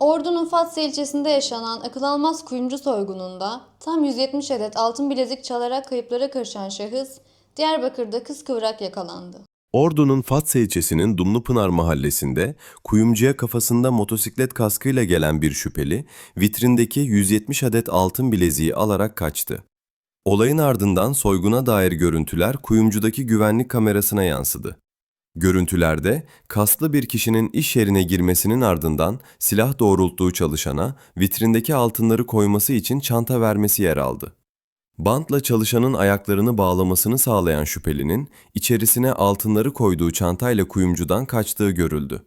Ordu'nun Fatsa ilçesinde yaşanan akıl almaz kuyumcu soygununda tam 170 adet altın bilezik çalarak kayıplara karışan şahıs Diyarbakır'da kıskıvrak yakalandı. Ordu'nun Fatsa ilçesinin Dumlupınar mahallesinde kuyumcuya kafasında motosiklet kaskıyla gelen bir şüpheli vitrindeki 170 adet altın bileziği alarak kaçtı. Olayın ardından soyguna dair görüntüler kuyumcudaki güvenlik kamerasına yansıdı. Görüntülerde kaslı bir kişinin iş yerine girmesinin ardından silah doğrulttuğu çalışana vitrindeki altınları koyması için çanta vermesi yer aldı. Bantla çalışanın ayaklarını bağlamasını sağlayan şüphelinin içerisine altınları koyduğu çantayla kuyumcudan kaçtığı görüldü.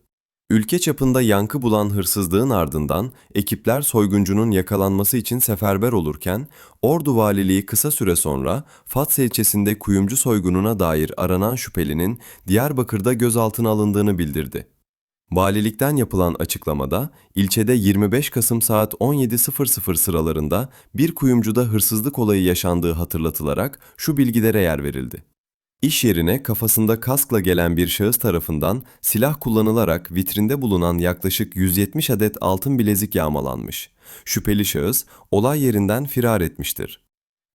Ülke çapında yankı bulan hırsızlığın ardından ekipler soyguncunun yakalanması için seferber olurken Ordu Valiliği kısa süre sonra Fatsa ilçesinde kuyumcu soygununa dair aranan şüphelinin Diyarbakır'da gözaltına alındığını bildirdi. Valilikten yapılan açıklamada ilçede 25 Kasım saat 17.00 sıralarında bir kuyumcuda hırsızlık olayı yaşandığı hatırlatılarak şu bilgilere yer verildi. İş yerine kafasında kaskla gelen bir şahıs tarafından silah kullanılarak vitrinde bulunan yaklaşık 170 adet altın bilezik yağmalanmış. Şüpheli şahıs olay yerinden firar etmiştir.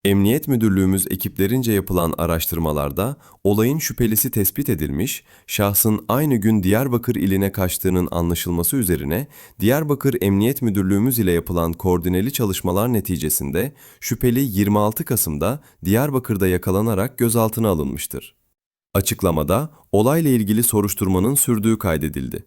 Emniyet Müdürlüğümüz ekiplerince yapılan araştırmalarda olayın şüphelisi tespit edilmiş, şahsın aynı gün Diyarbakır iline kaçtığının anlaşılması üzerine Diyarbakır Emniyet Müdürlüğümüz ile yapılan koordineli çalışmalar neticesinde şüpheli 26 Kasım'da Diyarbakır'da yakalanarak gözaltına alınmıştır. Açıklamada olayla ilgili soruşturmanın sürdüğü kaydedildi.